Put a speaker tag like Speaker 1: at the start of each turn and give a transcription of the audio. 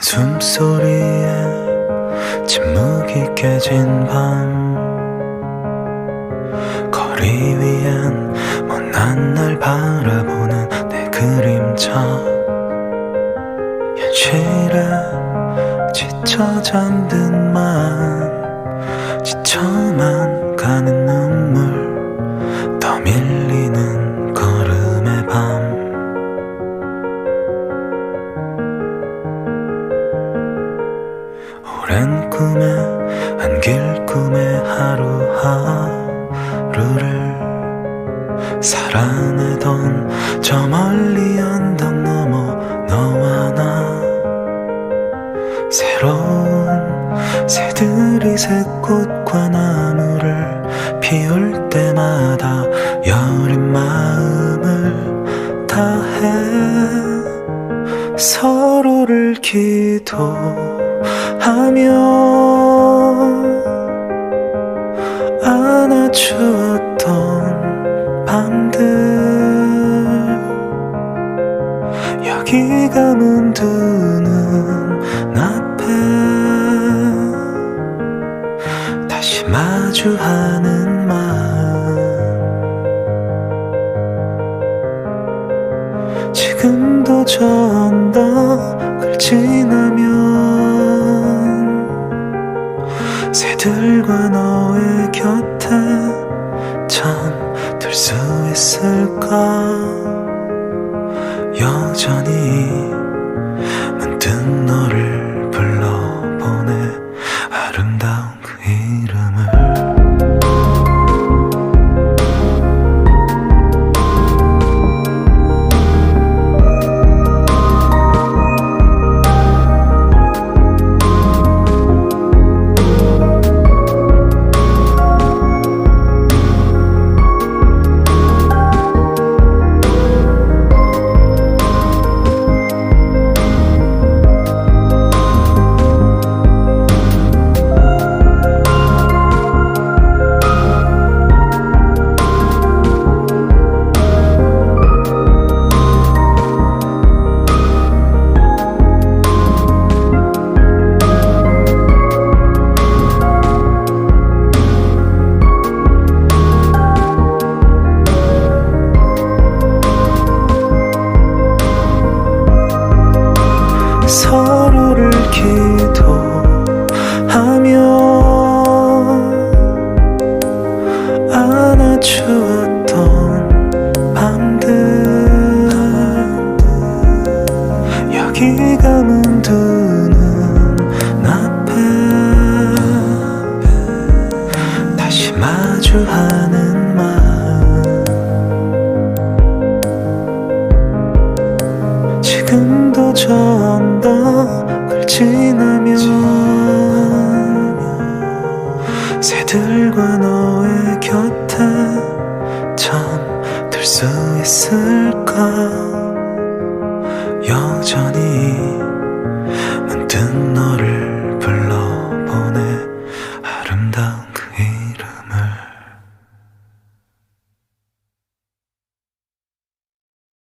Speaker 1: 숨소리에 침묵이 깨진 밤. 거리 위엔 못난 날 바라보는 내 그림자. 현실에 지쳐 잠든 맘지 오랜 꿈에 안길 꿈의 하루하루를 살아내던 저 멀리 언덕 너머 너와 나. 새로운 새들이 새 꽃과 나무를 피울 때마다 여린 마음을 다해 서로를 기도 하며 안아주었던 밤들. 여기 가 문 두는 앞에. 다시 마주하는 마음. 지금도 저 언덕을 지나면 새들과 너의 곁에 잠들 수 있을까? 여전히 문득 너를 지나면 새들과 너의 곁에 잠들 수 있을까? 여전히 문득 너를 불러보네. 아름다운 그 이름.